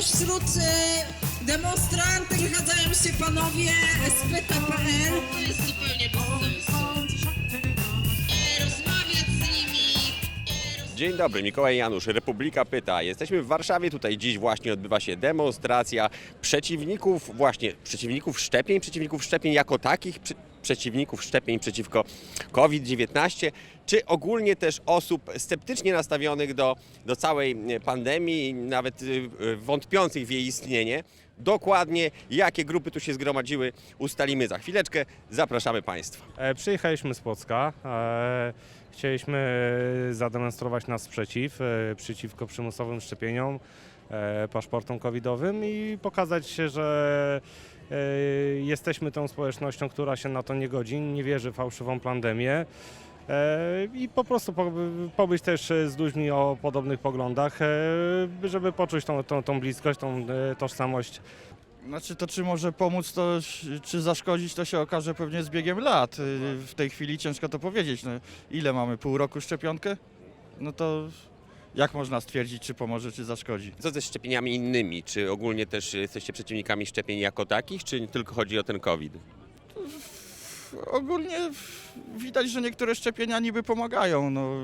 Tutaj wśród e, demonstrantów wychadzają się panowie z PTPL. To jest zupełnie bez sensu. Nie rozmawiać z nimi. Dzień dobry, Mikołaj Janusz, Republika Pyta. Jesteśmy w Warszawie, tutaj dziś właśnie odbywa się demonstracja przeciwników, właśnie przeciwników szczepień, przeciwników szczepień jako takich, przeciwników szczepień przeciwko COVID-19, czy ogólnie też osób sceptycznie nastawionych do, do całej e, pandemii nawet y, wątpiących w jej istnienie. Dokładnie jakie grupy tu się zgromadziły ustalimy za chwileczkę. Zapraszamy Państwa. E, Przyjechaliśmy z Płocka. E, Chcieliśmy zademonstrować nasz sprzeciw e, przeciwko przymusowym szczepieniom, e, paszportom covidowym i pokazać że e, jesteśmy tą społecznością, która się na to nie godzi, nie wierzy w fałszywą pandemię. E, I po prostu po- pobyć też z ludźmi o podobnych poglądach, e, żeby poczuć tą, tą, tą bliskość, tą e, tożsamość Znaczy to czy może pomóc, to czy zaszkodzić, to się okaże pewnie z biegiem lat. W tej chwili ciężko to powiedzieć. No, ile mamy? Pół roku szczepionkę? No to jak można stwierdzić, czy pomoże, czy zaszkodzi? Co ze szczepieniami innymi? Czy ogólnie też jesteście przeciwnikami szczepień jako takich, czy tylko chodzi o ten COVID? Ogólnie widać, że niektóre szczepienia niby pomagają. No,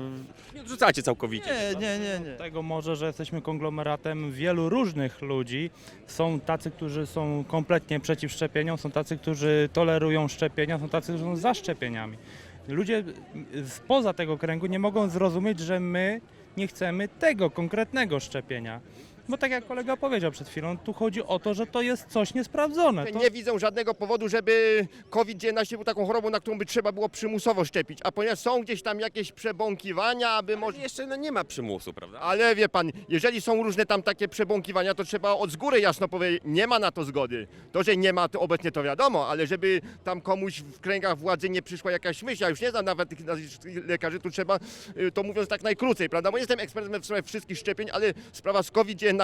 Nie odrzucacie całkowicie. nie, nie, nie, nie. tego może, że jesteśmy konglomeratem wielu różnych ludzi. Są tacy, którzy są kompletnie przeciw szczepieniom, są tacy, którzy tolerują szczepienia, są tacy, którzy są za szczepieniami. Ludzie spoza tego kręgu nie mogą zrozumieć, że my nie chcemy tego konkretnego szczepienia. Bo tak jak kolega powiedział przed chwilą, tu chodzi o to, że to jest coś niesprawdzone. To... Nie widzą żadnego powodu, żeby COVID-19 był taką chorobą, na którą by trzeba było przymusowo szczepić. A ponieważ są gdzieś tam jakieś przebąkiwania, aby może. Jeszcze no, nie ma przymusu, prawda? Ale wie pan, jeżeli są różne tam takie przebąkiwania, to trzeba od z góry jasno powiedzieć, nie ma na to zgody. To, że nie ma, to obecnie to wiadomo, ale żeby tam komuś w kręgach władzy nie przyszła jakaś myśl, ja już nie znam nawet tych nazwisk lekarzy, tu trzeba, y, to mówiąc tak najkrócej, prawda, bo nie jestem ekspertem w sprawie wszystkich szczepień, ale sprawa z COVID-19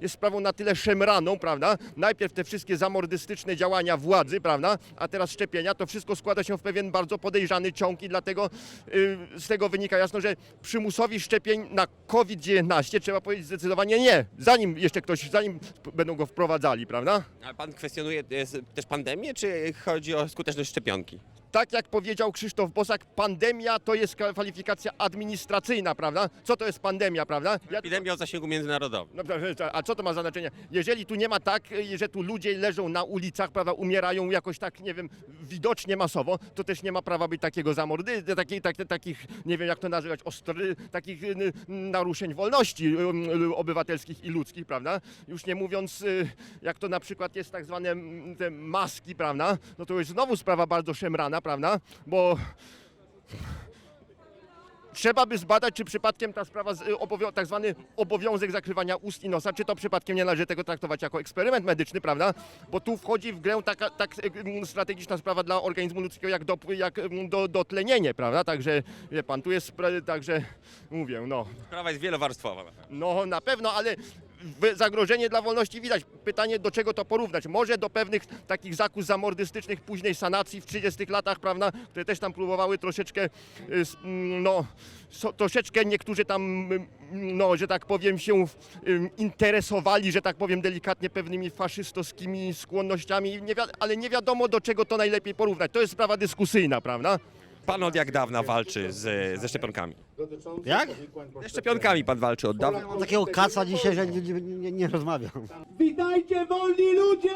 jest sprawą na tyle szemraną, prawda, najpierw te wszystkie zamordystyczne działania władzy, prawda, a teraz szczepienia, to wszystko składa się w pewien bardzo podejrzany ciąg i dlatego y, z tego wynika jasno, że przymusowi szczepień na COVID-19 trzeba powiedzieć zdecydowanie nie, zanim jeszcze ktoś, zanim będą go wprowadzali, prawda? Ale pan kwestionuje e, też pandemię, czy chodzi o skuteczność szczepionki? Tak jak powiedział Krzysztof Bosak, pandemia to jest kwalifikacja administracyjna, prawda? Co to jest pandemia, prawda? Ja, Epidemia o zasięgu międzynarodowym. no, a co to ma za znaczenie? Jeżeli tu nie ma tak, że tu ludzie leżą na ulicach, prawda, umierają jakoś tak, nie wiem, widocznie masowo, to też nie ma prawa być takiego zamordy, takich, tak, takich nie wiem jak to nazywać, ostry, takich naruszeń wolności y, obywatelskich i ludzkich, prawda? Już nie mówiąc, y, jak to na przykład jest tak zwane te maski, prawda? No to jest znowu sprawa bardzo szemrana, prawda? Bo Trzeba by zbadać, czy przypadkiem ta sprawa, y, tak zwany obowiązek zakrywania ust i nosa, czy to przypadkiem nie należy tego traktować jako eksperyment medyczny, prawda? Bo tu wchodzi w grę taka tak, y, mm, strategiczna sprawa dla organizmu ludzkiego jak, do, jak do, dotlenienie, prawda? Także, wie pan, tu jest, także mówię, no, Sprawa jest wielowarstwowa. no na pewno, ale zagrożenie dla wolności widać. Pytanie, do czego to porównać? Może do pewnych takich zakus zamordystycznych późnej sanacji w 30 latach, prawda, które też tam próbowały troszeczkę, y, mm, no, troszeczkę niektórzy tam, mm, no, że tak powiem, się interesowali, że tak powiem delikatnie, pewnymi faszystowskimi skłonnościami, ale nie wiadomo, do czego to najlepiej porównać. To jest sprawa dyskusyjna, prawda? Pan od jak dawna walczy z, ze szczepionkami? Jak? Ze szczepionkami pan walczy od dawna. Mam takiego kaca dzisiaj, że nie, nie, nie, nie rozmawiam. Witajcie wolni ludzie!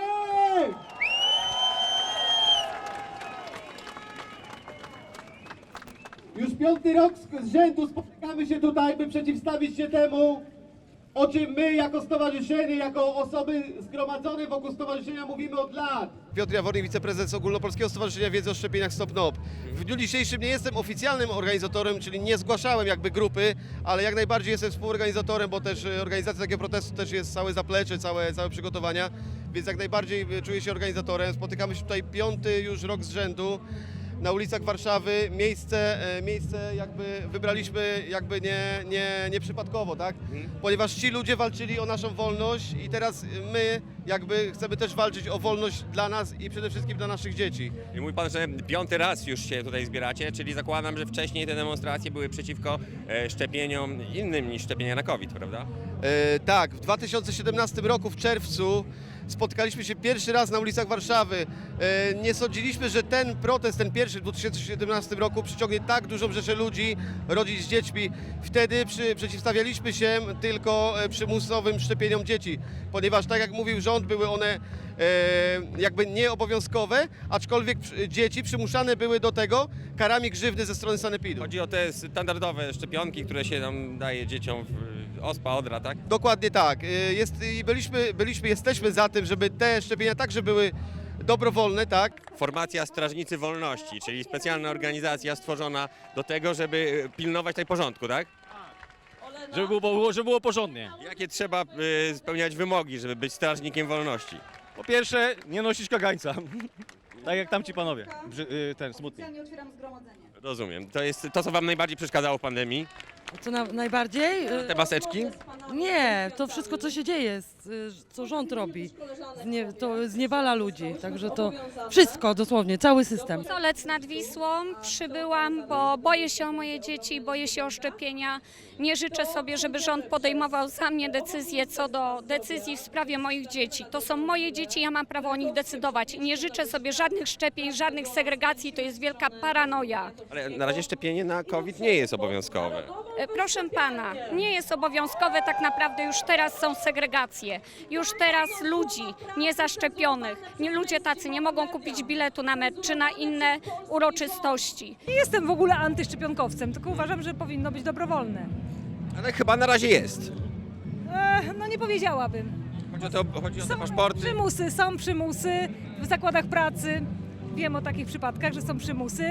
Już piąty rok z z rzędu spotykamy się tutaj, by przeciwstawić się temu, o czym my jako stowarzyszenie, jako osoby zgromadzone wokół stowarzyszenia mówimy od lat. Piotr Jawornik, wiceprezes Ogólnopolskiego Stowarzyszenia Wiedzy o Szczepieniach Stop NOP. W dniu dzisiejszym nie jestem oficjalnym organizatorem, czyli nie zgłaszałem jakby grupy, ale jak najbardziej jestem współorganizatorem, bo też e, organizacja takiego protestu też jest całe zaplecze, całe, całe przygotowania, więc jak najbardziej e, czuję się organizatorem. Spotykamy się tutaj piąty już rok z rzędu na ulicach Warszawy. Miejsce, e, miejsce jakby wybraliśmy jakby nie, nie, nieprzypadkowo, tak? Ponieważ ci ludzie walczyli o naszą wolność i teraz my jakby chcemy też walczyć o wolność dla nas i przede wszystkim dla naszych dzieci. I mówi pan, że piąty raz już się tutaj zbieracie, czyli zakładam, że wcześniej te demonstracje były przeciwko e, szczepieniom innym niż szczepienia na COVID, prawda? E, tak, w 2017 roku w czerwcu spotkaliśmy się pierwszy raz na ulicach Warszawy. E, nie sądziliśmy, że ten protest, ten pierwszy w 2017 roku przyciągnie tak dużą rzeszę ludzi, rodzic z dziećmi. Wtedy przy, przeciwstawialiśmy się tylko e, przymusowym szczepieniom dzieci, ponieważ tak jak mówił rząd, były one jakby nieobowiązkowe, aczkolwiek dzieci przymuszane były do tego karami grzywny ze strony sanepidu. Chodzi o te standardowe szczepionki, które się tam daje dzieciom, w- ospa, odra, tak? Dokładnie tak. Y, Jest, i byliśmy, byliśmy, jesteśmy za tym, żeby te szczepienia także były dobrowolne, tak? Formacja Strażnicy Wolności, czyli specjalna organizacja stworzona do tego, żeby pilnować tej porządku, tak? Żeby było, żeby było porządnie. Jakie trzeba y, spełniać wymogi, żeby być strażnikiem wolności? Po pierwsze, nie nosić kagańca. tak jak tamci panowie. Brzy, y, ten smutny. Rozumiem. To jest to, co wam najbardziej przeszkadzało w pandemii? Co na, najbardziej? Te maseczki? Nie, to wszystko co się dzieje, y, co rząd robi, Znie, to zniewala ludzi, także to wszystko dosłownie, cały system. Solec nad Wisłą przybyłam, bo boję się o moje dzieci, boję się o szczepienia. Nie życzę sobie, żeby rząd podejmował za mnie decyzje co do decyzji w sprawie moich dzieci. To są moje dzieci, ja mam prawo o nich decydować. Nie życzę sobie żadnych szczepień, żadnych segregacji, to jest wielka paranoja. Ale na razie szczepienie na COVID nie jest obowiązkowe. E, Proszę pana, nie jest obowiązkowe, tak naprawdę już teraz są segregacje. Już teraz ludzi niezaszczepionych, nie, ludzie tacy nie mogą kupić biletu na mecz czy na inne uroczystości. Nie jestem w ogóle antyszczepionkowcem, tylko uważam, że powinno być dobrowolne. Ale chyba na razie jest. no nie powiedziałabym. Chodzi o, to, chodzi o te paszporty. Przymusy, są przymusy w zakładach pracy. Wiem o takich przypadkach, że są przymusy.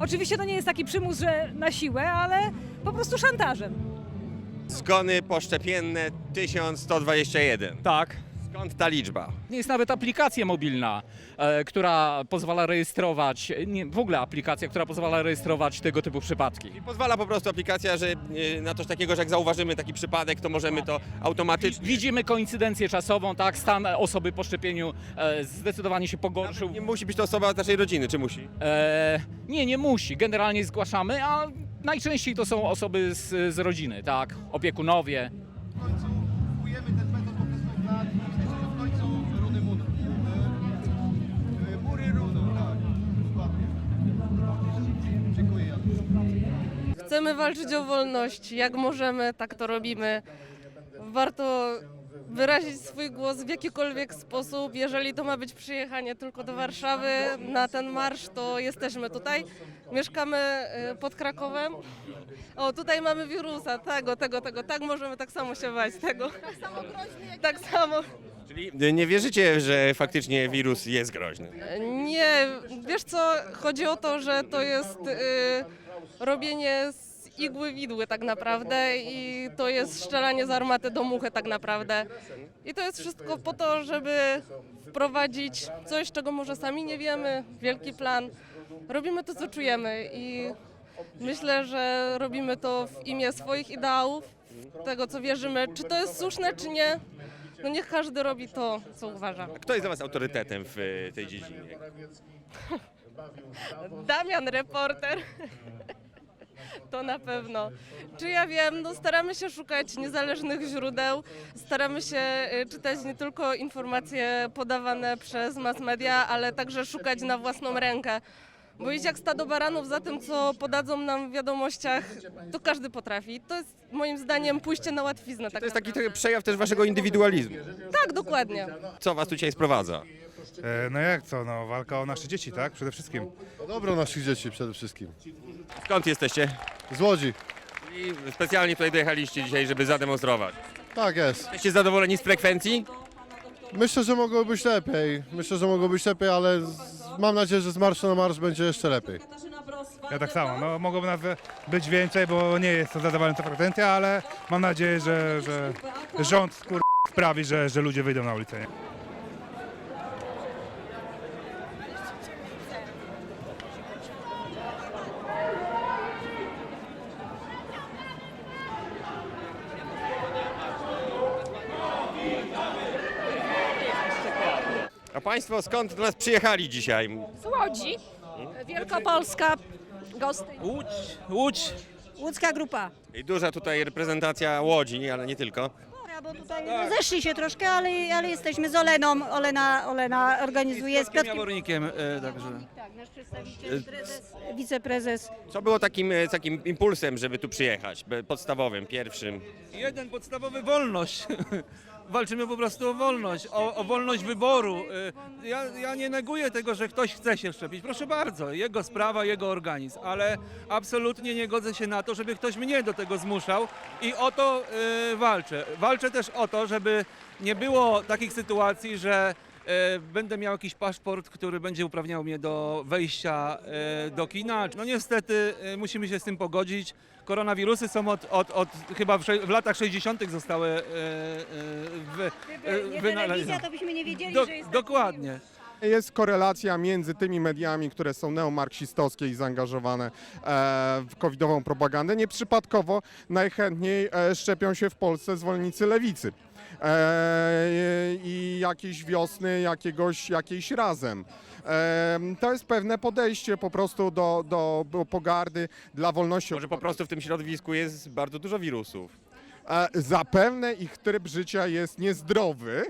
Oczywiście to nie jest taki przymus, że na siłę, ale po prostu szantażem. Zgony poszczepienne 1121. Tak. Skąd ta liczba? Jest nawet aplikacja mobilna, e, która pozwala rejestrować, nie, w ogóle aplikacja, która pozwala rejestrować tego typu przypadki. I pozwala po prostu aplikacja, że y, na coś takiego, że jak zauważymy taki przypadek, to możemy to automatycznie. Widzimy koincydencję czasową, tak? Stan osoby po szczepieniu e, zdecydowanie się pogorszył. Nie musi być to osoba z naszej rodziny, czy musi? E, nie, nie musi. Generalnie zgłaszamy, a najczęściej to są osoby z, z rodziny, tak? Opiekunowie. Chcemy walczyć o wolność. Jak możemy, tak to robimy. Warto wyrazić swój głos w jakikolwiek sposób. Jeżeli to ma być przyjechanie tylko do Warszawy na ten marsz, to jesteśmy tutaj. Mieszkamy y, pod Krakowem. O, tutaj mamy wirusa, tego, tego, tego. Tak możemy tak samo się bać tego. Tak samo groźny Tak samo. Czyli nie wierzycie, że faktycznie wirus jest groźny? Nie, wiesz co, chodzi o to, że to jest y, robienie z igły widły tak naprawdę i to jest strzelanie z armaty do muchy tak naprawdę. I to jest wszystko po to, żeby wprowadzić coś, czego może sami nie wiemy, wielki plan. Robimy to, co czujemy i myślę, że robimy to w imię swoich ideałów, tego, co wierzymy. Czy to jest słuszne, czy nie? No niech każdy robi to, co uważa. Kto jest dla was autorytetem w y, tej dziedzinie? Damian, reporter. To na pewno. Czy ja wiem, no staramy się szukać niezależnych źródeł, staramy się y, czytać nie tylko informacje podawane przez mass media, ale także szukać na własną rękę. Bo iść jak stado baranów za tym, co podadzą nam w wiadomościach, to każdy potrafi. To jest moim zdaniem pójście na łatwiznę. Tak To jest taki naprawdę. trochę przejaw też waszego indywidualizmu. Tak, dokładnie. Co was tu dzisiaj sprowadza? No jak co, no walka o nasze dzieci, tak? Przede wszystkim. O dobro naszych dzieci przede wszystkim. Skąd jesteście? Z Łodzi. I specjalnie tutaj dojechaliście dzisiaj, żeby zademonstrować. Tak jest. Jesteście zadowoleni z frekwencji? Myślę, że mogło być lepiej. Myślę, że mogło być lepiej, ale z- mam nadzieję, że z marszu na marsz będzie jeszcze lepiej. Ja tak samo, no mogłoby nas być więcej, bo nie jest to zadawalna frekwencja, ale mam nadzieję, że, że rząd sprawi, że, że ludzie wyjdą na ulicę. Nie? Państwo skąd do nas przyjechali dzisiaj? Z Łodzi, Wielkopolska, Gostyń. Łódź, Łódź. Łódzka grupa. I duża tutaj reprezentacja Łodzi, ale nie tylko. Bo tutaj zeszli się troszkę, ale, ale jesteśmy z Oleną. Olena, Olena organizuje z Piotrkiem. Jawornikiem, e, także. Tak, nasz przedstawiciel, prezes, wiceprezes. Co było takim, e, takim impulsem, żeby tu przyjechać? Be- Podstawowym, pierwszym. Jeden podstawowy wolność. Walczymy po prostu o wolność, o, o wolność wyboru. E, Ja, ja nie neguję tego, że ktoś chce się szczepić. Proszę bardzo, jego sprawa, jego organizm, ale absolutnie nie godzę się na to, żeby ktoś mnie do tego zmuszał i o to e, walczę. Walczę też o to, żeby nie było takich sytuacji, że będę miał jakiś paszport, który będzie uprawniał mnie do wejścia e, do kina. No niestety e, musimy się z tym pogodzić. Koronawirusy są od, od, od chyba w, latach 60. zostały e, e, wy, e, telewizja, wynalezione. to byśmy nie wiedzieli, Do, że jest dokładnie. Jest korelacja między tymi mediami, które są neomarksistowskie i zaangażowane e, w covidową propagandę. Nieprzypadkowo najchętniej e, szczepią się w Polsce zwolennicy lewicy. E, I jakiejś wiosny, jakiegoś, jakiejś razem. E, to jest pewne podejście po prostu do, do, do pogardy dla wolności. Może po prostu w tym środowisku jest bardzo dużo wirusów. E, Zapewne ich tryb życia jest niezdrowy,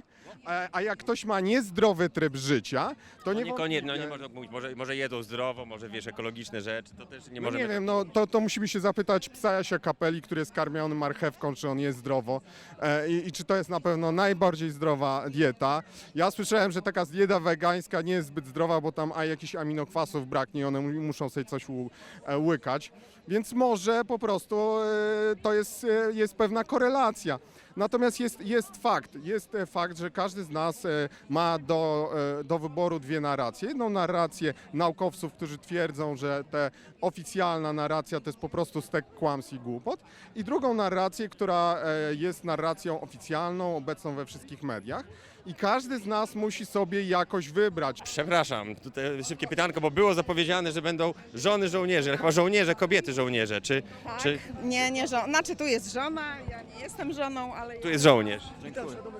a jak ktoś ma niezdrowy tryb życia, to No nie niekoniecznie, no nie można mówić, może, może jedzą zdrowo, może wiesz, ekologiczne rzeczy, to też nie No możemy... nie wiem, no to, to musimy się zapytać psa Jasia Kapeli, który jest karmiony marchewką, czy on jest zdrowo e, i, i czy to jest na pewno najbardziej zdrowa dieta. Ja słyszałem, że taka dieta wegańska nie jest zbyt zdrowa, bo tam a jakichś aminokwasów braknie i one mu- muszą sobie coś u, e, łykać, więc może po prostu e, to jest, e, jest pewna korelacja. Natomiast jest, jest fakt, jest e, fakt, że każdy z nas e, ma do, e, do wyboru dwie narracje. Jedną narrację naukowców, którzy twierdzą, że te oficjalna narracja to jest po prostu stek kłamstw i głupot i drugą narrację, która jest narracją oficjalną, obecną we wszystkich mediach. I każdy z nas musi sobie jakoś wybrać. Przepraszam, tutaj szybkie pytanko, bo było zapowiedziane, że będą żony żołnierzy, ale chyba żołnierze, kobiety żołnierze, czy, czy Nie, nie żona. Znaczy tu jest żona, ja nie jestem żoną, ale... tu jest żołnierz?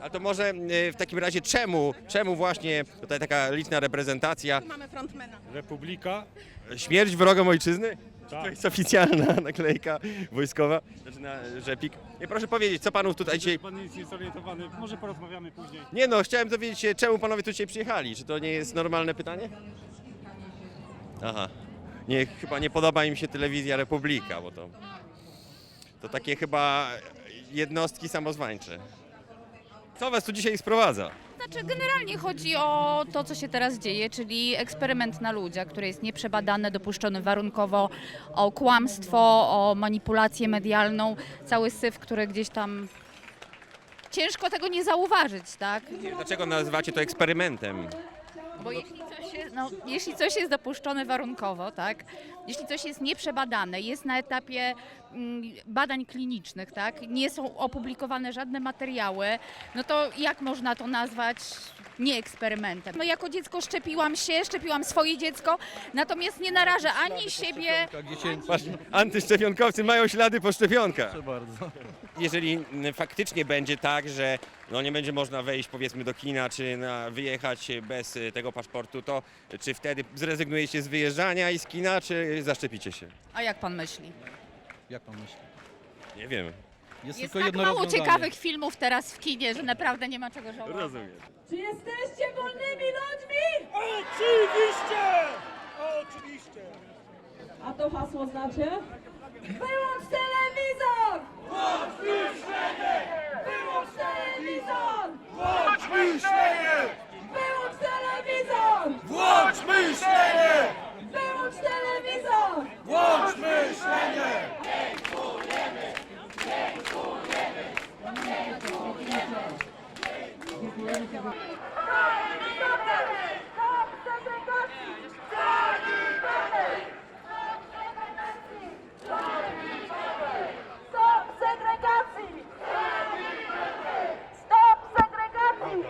A to może e, w takim razie czemu, czemu właśnie tutaj taka liczna reprezentacja, Mamy frontmana. Republika. śmierć wrogom ojczyzny? To jest oficjalna naklejka wojskowa, znaczy na rzepik. Nie proszę powiedzieć, co panów tutaj dzisiaj... Pan jest niezorientowany, może porozmawiamy później. Nie no, chciałem dowiedzieć się, czemu panowie tu dzisiaj przyjechali. Czy to nie jest normalne pytanie? Aha. Nie, chyba nie podoba im się telewizja Republika, bo to... To takie chyba jednostki samozwańcze. Co was tu dzisiaj sprowadza? Znaczy, generalnie chodzi o to, co się teraz dzieje, czyli eksperyment na ludziach, który jest nieprzebadany, dopuszczony warunkowo, o kłamstwo, o manipulację medialną, cały syf, który gdzieś tam. Ciężko tego nie zauważyć, tak? Dlaczego nazywacie to eksperymentem? Bo jeśli coś, jest, no, jeśli coś jest dopuszczone warunkowo, tak? Jeśli coś jest nieprzebadane, jest na etapie badań klinicznych, tak? Nie są opublikowane żadne materiały, no to jak można to nazwać nie eksperymentem? No jako dziecko szczepiłam się, szczepiłam swoje dziecko, natomiast nie narażę ani siebie, antyszczepionkowcy mają ślady po szczepionkach. Proszę bardzo. Jeżeli mm, faktycznie będzie tak, że no nie będzie można wejść powiedzmy do kina, czy na, wyjechać bez y, tego paszportu, to czy wtedy zrezygnujecie z wyjeżdżania i z kina, czy zaszczepicie się? a jak pan myśli? Jak pan myśli? Nie wiem. Jest, Jest tylko tak jedno mało rozwiązanie. ciekawych filmów teraz w kinie, że naprawdę nie ma czego żałować. Rozumiem. Czy jesteście wolnymi ludźmi? Oczywiście! Oczywiście! A to hasło znacie? Wyłącz telewizor! Wyłącz telewizor! Włącz myślenie! Wyłącz telewizor! Włącz myślenie! Wyłącz telewizor! Włącz myślenie! Stop segregacji! Stop segregacji!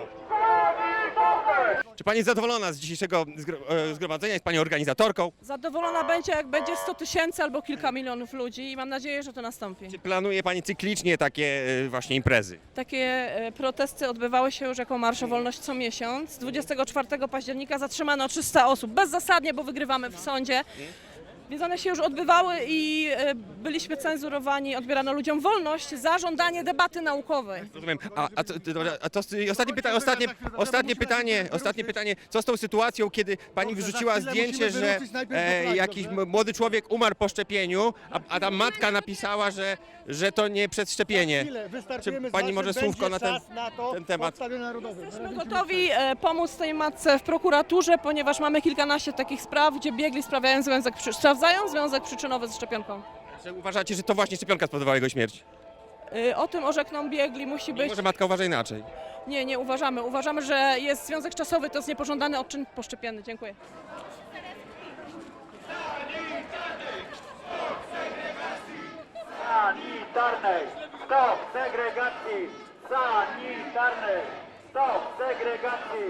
Czy pani zadowolona z dzisiejszego zgro- e, zgromadzenia? Jest pani organizatorką? Zadowolona będzie, jak będzie 100 tysięcy albo kilka milionów ludzi i mam nadzieję, że to nastąpi. Czy planuje pani cyklicznie takie e, właśnie imprezy? Takie e, protesty odbywały się już jako Marsz o Wolność co miesiąc. 24 października zatrzymano 300 osób bezzasadnie, bo wygrywamy w sądzie. Więc one się już odbywały i e, byliśmy cenzurowani, odbierano ludziom wolność za żądanie debaty naukowej. Rozumiem. A, a, to, to, dobra, a to ostatnie pytanie, ostatnie, ostatnie pytanie, ostatnie pytanie. Co z tą sytuacją, kiedy pani wyrzuciła zdjęcie, że e, jakiś m- młody człowiek umarł po szczepieniu, a, a tam matka napisała, że, że to nie przed szczepienie. Czy pani może słówko na ten, ten temat? Jesteśmy gotowi e, pomóc tej matce w prokuraturze, ponieważ mamy kilkanaście takich spraw, gdzie biegli sprawiają związek, przy- sprawdzają związek przyczynowy z szczepionką. Czy uważacie, że to właśnie szczepionka spowodowała jego śmierć? E, O tym orzekną biegli, musi być... Może matka uważa inaczej. Nie, nie uważamy. Uważamy, że jest związek czasowy, to jest niepożądany odczyn poszczepienny. Dziękuję. Sanitarnej! Stop segregacji! Sanitarnej! Stop segregacji!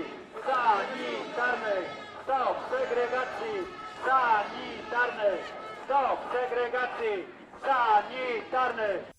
Sanitarnej! Stop segregacji! Sanitarnej! Stop segregacji! Sanitarnej!